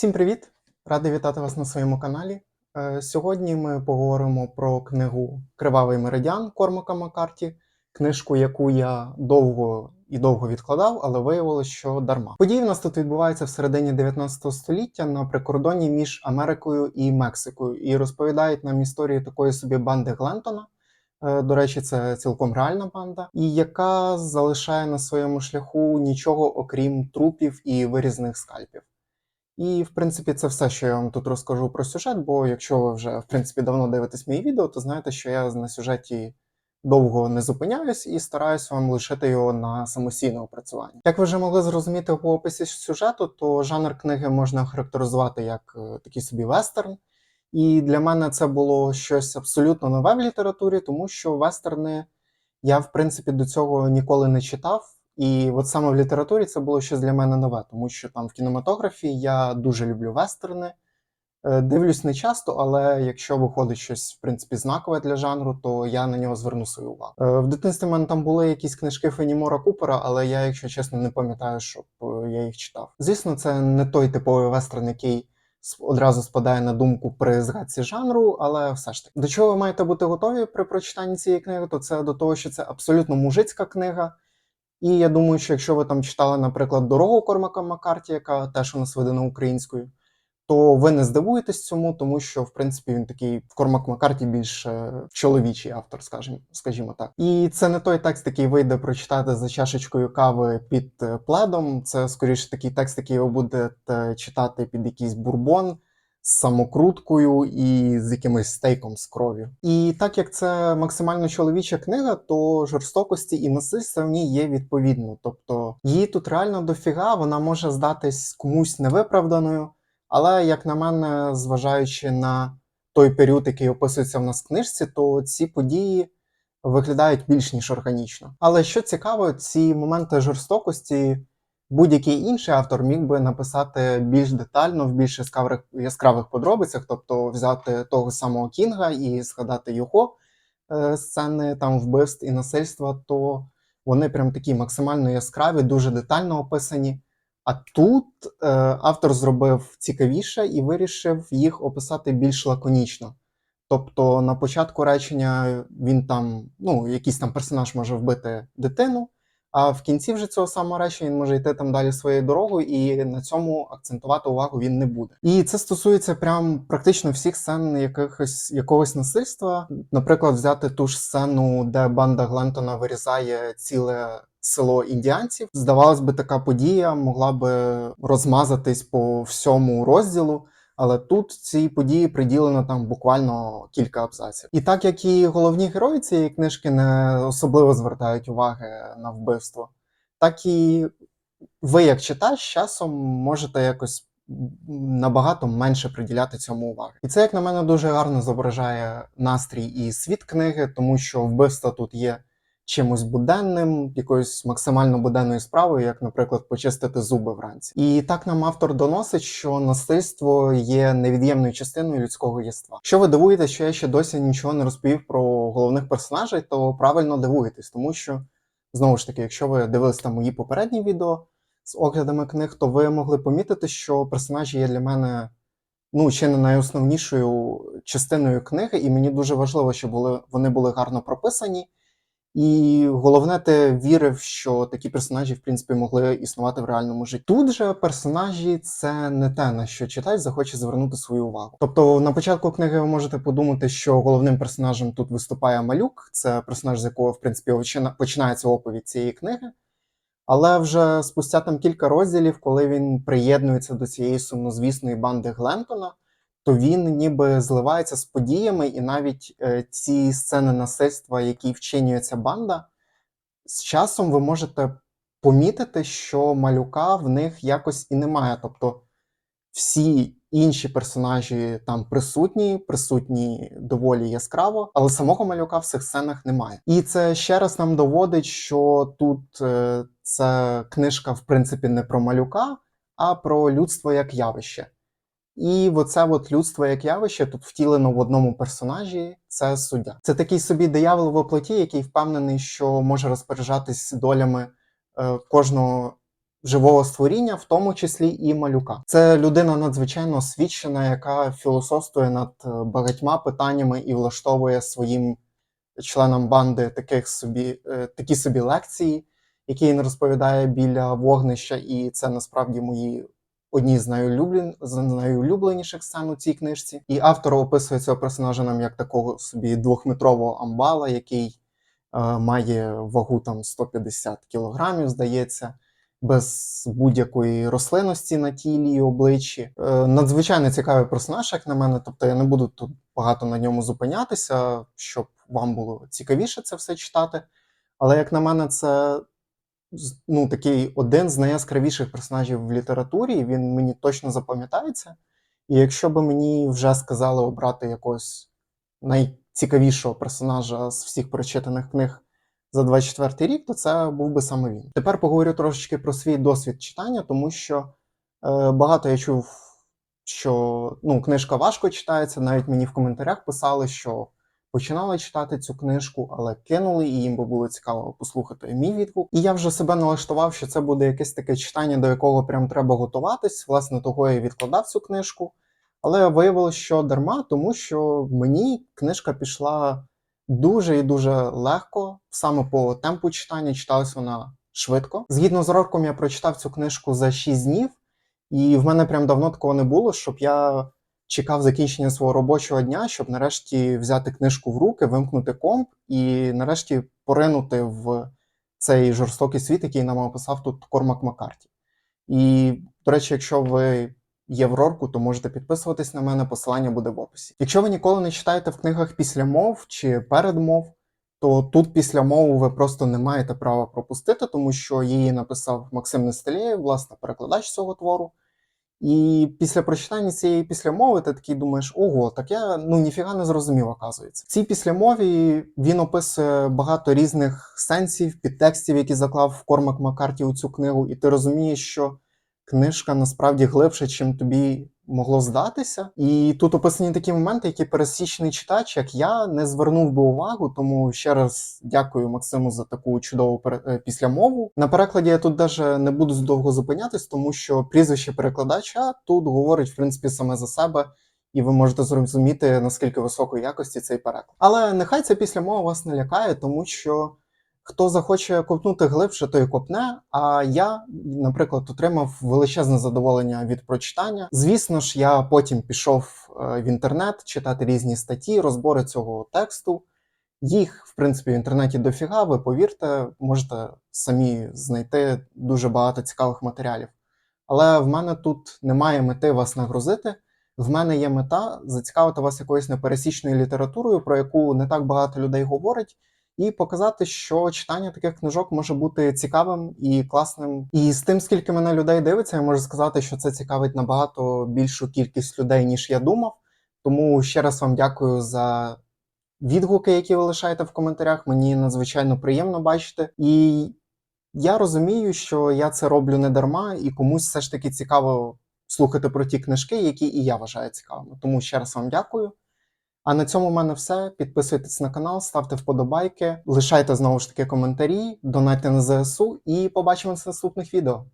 Всім привіт! Радий вітати вас на своєму каналі. Е, Сьогодні ми поговоримо про книгу Кривавий меридіан Кормака Маккарті, книжку, яку я довго і довго відкладав, але виявилося, що дарма. Події в нас тут відбуваються в середині 19 століття на прикордонні між Америкою і Мексикою, і розповідають нам історію такої собі банди Глентона. Е, До речі, це цілком реальна банда, і яка залишає на своєму шляху нічого окрім трупів і вирізаних скальпів. І, в принципі, це все, що я вам тут розкажу про сюжет, бо якщо ви вже в принципі давно дивитесь мої відео, то знаєте, що я на сюжеті довго не зупиняюсь і стараюсь вам лишити його на самостійне опрацювання. Як ви вже могли зрозуміти по описі сюжету, то жанр книги можна характеризувати як е, такий собі вестерн. І для мене це було щось абсолютно нове в літературі, тому що вестерни я, в принципі, до цього ніколи не читав. І от саме в літературі це було щось для мене нове, тому що там в кінематографі я дуже люблю вестерни. Е, Дивлюсь не часто, але якщо виходить щось в принципі знакове для жанру, то я на нього зверну свою увагу. Е, В дитинстві в мене там були якісь книжки Фенімора Купера, але я, якщо чесно, не пам'ятаю, щоб е, я їх читав. Звісно, це не той типовий вестерн, який одразу спадає на думку при згадці жанру, але все ж таки. До чого ви маєте бути готові при прочитанні цієї книги, то це до того, що це абсолютно мужицька книга. І я думаю, що якщо ви там читали, наприклад, дорогу Кормака Маккарті, яка теж у нас видана українською, то ви не здивуєтесь цьому, тому що в принципі він такий Кормак Маккарті більш е, чоловічий автор, скажімо, скажімо так. І це не той текст, який вийде прочитати за чашечкою кави під е, пледом. Це скоріше такий текст, який ви будете читати під якийсь бурбон самокруткою і з якимось стейком з кров'ю. І так як це максимально чоловіча книга, то жорстокості і насильства в ній є відповідно. Тобто її тут реально дофіга, вона може здатись комусь невиправданою, але як на мене, зважаючи на той період, який описується в нас в книжці, то ці події виглядають більш ніж органічно. Але що цікаво, ці моменти жорстокості будь-який інший автор міг би написати більш детально, в більш яскравих, яскравих подробицях, тобто взяти того самого Кінга і згадати його е, сцени там вбивств і насильства, то вони прям такі максимально яскраві, дуже детально описані. А тут е, автор зробив цікавіше і вирішив їх описати більш лаконічно. Тобто на початку речення він там, ну, якийсь там персонаж може вбити дитину, а в кінці вже цього самого речення він може йти там далі своєю дорогою, і на цьому акцентувати увагу він не буде. І це стосується прям практично всіх сцен якихось якогось насильства. Наприклад, взяти ту ж сцену, де банда Глентона вирізає ціле село індіанців. Здавалось би, така подія могла би розмазатись по всьому розділу. Але тут цій події приділено там буквально кілька абзаців. І так як і головні герої цієї книжки не особливо звертають уваги на вбивство, так і ви, як читач, часом можете якось набагато менше приділяти цьому уваги. І це, як на мене, дуже гарно зображає настрій і світ книги, тому що вбивство тут є чимось буденним, якоюсь максимально буденною справою, як, наприклад, почистити зуби вранці. І так нам автор доносить, що насильство є невід'ємною частиною людського єства. Що ви дивуєтесь, що я ще досі нічого не розповів про головних персонажей, то правильно дивуєтесь, тому що знову ж таки, якщо ви дивились там мої попередні відео з оглядами книг, то ви могли помітити, що персонажі є для мене. Ну, чи не найосновнішою частиною книги, і мені дуже важливо, щоб були, вони були гарно прописані, і головне, ти вірив, що такі персонажі, в принципі, могли існувати в реальному житті. Тут же персонажі це не те, на що читач захоче звернути свою увагу. Тобто, на початку книги ви можете подумати, що головним персонажем тут виступає малюк, це персонаж, з якого, в принципі, почина- починається оповідь цієї книги. Але вже спустя там кілька розділів, коли він приєднується до цієї сумнозвісної банди Глентона, то він ніби зливається з подіями, і навіть е, ці сцени насильства, які вчинює ця банда, з часом ви можете помітити, що малюка в них якось і немає. Тобто всі інші персонажі там присутні, присутні доволі яскраво, але самого малюка в цих сценах немає. І це ще раз нам доводить, що тут е, це книжка, в принципі, не про малюка, а про людство як явище. І оце от людство як явище тут втілено в одному персонажі це суддя. Це такий собі диявол в оплоті, який впевнений, що може розпоряджатись долями е, кожного живого створіння, в тому числі і малюка. Це людина надзвичайно освічена, яка філософствує над е, багатьма питаннями і влаштовує своїм членам банди таких собі, е, такі собі лекції, які він розповідає біля вогнища, і це насправді мої одні з найулюблен... з найулюбленіших сцен у цій книжці. І автор описує цього персонажа нам як такого собі двохметрового амбала, який е, має вагу там 150 кілограмів, здається. Без будь-якої рослинності на тілі і обличчі. Е, надзвичайно цікавий персонаж, як на мене. Тобто я не буду тут багато на ньому зупинятися, щоб вам було цікавіше це все читати. Але як на мене, це ну, такий один з найяскравіших персонажів в літературі. Він мені точно запам'ятається. І якщо би мені вже сказали обрати якогось найцікавішого персонажа з всіх прочитаних книг за 24 рік, то це був би саме він. Тепер поговорю трошечки про свій досвід читання, тому що е, багато я чув, що ну, книжка важко читається. Навіть мені в коментарях писали, що починали читати цю книжку, але кинули, і їм було цікаво послухати мій відгук. І я вже себе налаштував, що це буде якесь таке читання, до якого прям треба готуватись. Власне, того я і відкладав цю книжку. Але виявилося, що дарма, тому що мені книжка пішла дуже і дуже легко, саме по темпу читання, читалась вона швидко. Згідно з роком, я прочитав цю книжку за 6 днів, і в мене прям давно такого не було, щоб я чекав закінчення свого робочого дня, щоб нарешті взяти книжку в руки, вимкнути комп і нарешті поринути в цей жорстокий світ, який нам описав тут Кормак Маккарті. І, до речі, якщо ви є в Рорку, то можете підписуватись на мене, посилання буде в описі. Якщо ви ніколи не читаєте в книгах післямов чи передмов, то тут після мову ви просто не маєте права пропустити, тому що її написав Максим Нестелєєв, власне, перекладач цього твору. І після прочитання цієї післямови ти такий думаєш, ого, так я ну ніфіга не зрозумів, оказується. В цій післямові він описує багато різних сенсів, підтекстів, які заклав Кормак Маккарті у цю книгу, і ти розумієш, що книжка насправді глибше, чим тобі могло здатися. І тут описані такі моменти, які пересічний читач, як я, не звернув би увагу. Тому ще раз дякую Максиму за таку чудову пере- е, післямову. На перекладі я тут даже не буду довго зупинятись, тому що прізвище перекладача тут говорить в принципі саме за себе. І ви можете зрозуміти, наскільки високої якості цей переклад. Але нехай ця післямова вас не лякає, тому що хто захоче копнути глибше, той копне. А я, наприклад, отримав величезне задоволення від прочитання. Звісно ж, я потім пішов е, в інтернет читати різні статті, розбори цього тексту. Їх, в принципі, в інтернеті дофіга, ви повірте, можете самі знайти дуже багато цікавих матеріалів. Але в мене тут немає мети вас нагрузити. В мене є мета зацікавити вас якоюсь непересічною літературою, про яку не так багато людей говорить, і показати, що читання таких книжок може бути цікавим і класним. І з тим, скільки мене людей дивиться, я можу сказати, що це цікавить набагато більшу кількість людей, ніж я думав. Тому ще раз вам дякую за відгуки, які ви лишаєте в коментарях. Мені надзвичайно приємно бачити. І я розумію, що я це роблю не дарма, і комусь все ж таки цікаво слухати про ті книжки, які і я вважаю цікавими. Тому ще раз вам дякую. А на цьому в мене все. Підписуйтесь на канал, ставте вподобайки, лишайте знову ж таки коментарі, донайте на ЗСУ і побачимося в наступних відео.